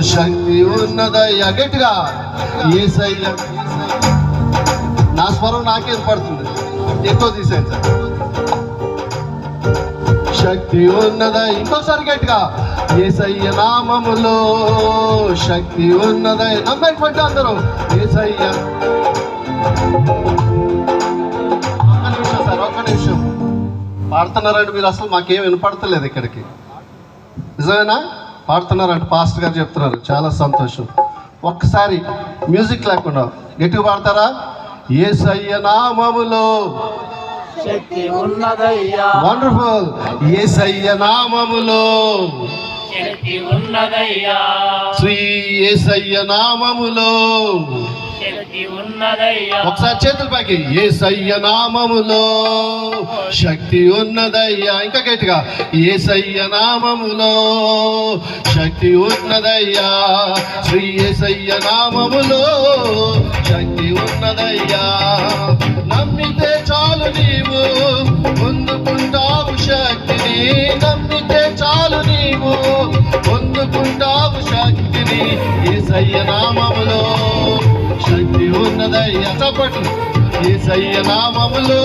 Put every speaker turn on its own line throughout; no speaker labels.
శక్తి ఉన్నదయ్యా. గట్టిగా. ఏసయ్య నా స్వరం నాకే పడుతుంది. ఎక్కువ తీసేయండి సార్. శక్తి ఉన్నదా ఇంకోసారి గట్టిగా. ఏసయ్య నామములో శక్తి ఉన్నదా నమ్మేటువంటి అందరూ ఏసయ్య ఒక్క నిమిషం సార్ ఒక్క నిమిషం. పాడుతున్నారండి మీరు అసలు మాకేం వినపడతలేదు ఇక్కడికి. నిజమేనా? పాడుతున్నారంట పాస్టర్ గారు చెప్తున్నారు. చాలా సంతోషం. ఒక్కసారి మ్యూజిక్ లేకుండా గట్టిగా పాడతారా? ఏసయ్య నామములో
శక్తి ఉన్నదయ్యా.
వండర్ఫుల్ ఏసయ్య నామములో
శక్తి ఉన్నదయ్యా.
శ్రీ ఏసయ్య నామములో
శక్తి ఉన్నదయ్యా
ఒకసారి చేతుల పైకి. ఏసయ్య నామములో శక్తి ఉన్నదయ్యా. ఇంకా గట్టిగా. ఏసయ్య నామములో శక్తి ఉన్నదయ్యా. శ్రీ ఏసయ్య నామములో శక్తి ఉన్నదయ్యా. నమ్మితే చాలు నీవు పొందుకుంటావు శక్తిని. నమ్మితే చాలు నీవు పొందుకుంటావు శక్తిని. ఏసయ్య నామములో ఉన్నదయ్యా. చప్పట్లు. ఏసయ్య నామములో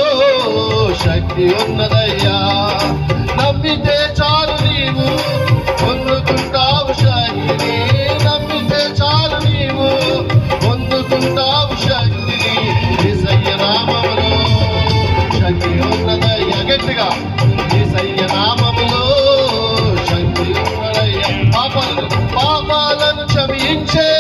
శక్తి ఉన్నదయ్యా. నమ్మితే చాలు నీవు పొందుతుంటావు శక్తిని. నమ్మితే చాలు నీవు పొందుతుంటావు శక్తిని. ఏసయ్య నామములో శక్తి ఉన్నదయ్యా. గట్టిగా. ఏసయ్య నామములో శక్తి ఉన్నదయ్యా. పాపాలను పాపాలను క్షమించే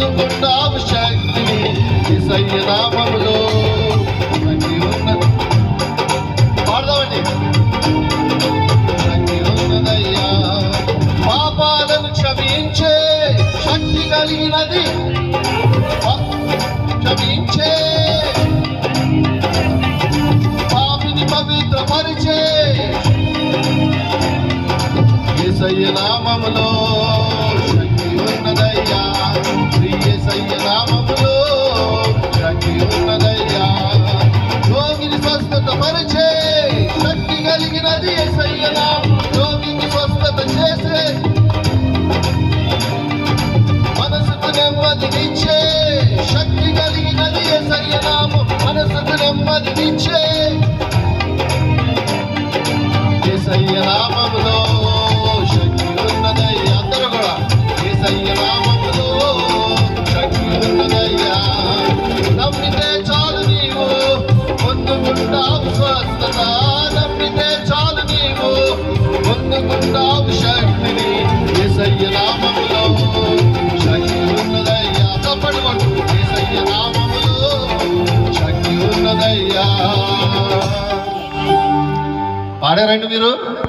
పొందుకుంటావు శక్తిని ఎసయ్య నామములో. పాడదామండి. ఉన్నదయ్యా. పాపాలను క్షమించే శక్తి కలిగినది. క్షమించే. పాపిని పవిత్రపరిచే. నామములో మనసుకు ఏసయ్య నామములో శక్తి ఉన్నదయ్యా అందరూ కూడా ఏసయ్య నామములో శక్తి ఉన్నదయ్యా నమ్మితే చాలు నీవు పొందుకుంటావు స్వస్థత. నమ్మితే చాలు నీవు పొందుకుంటావు శక్తిని ఏసయ్య నామములో పాడారండి మీరు?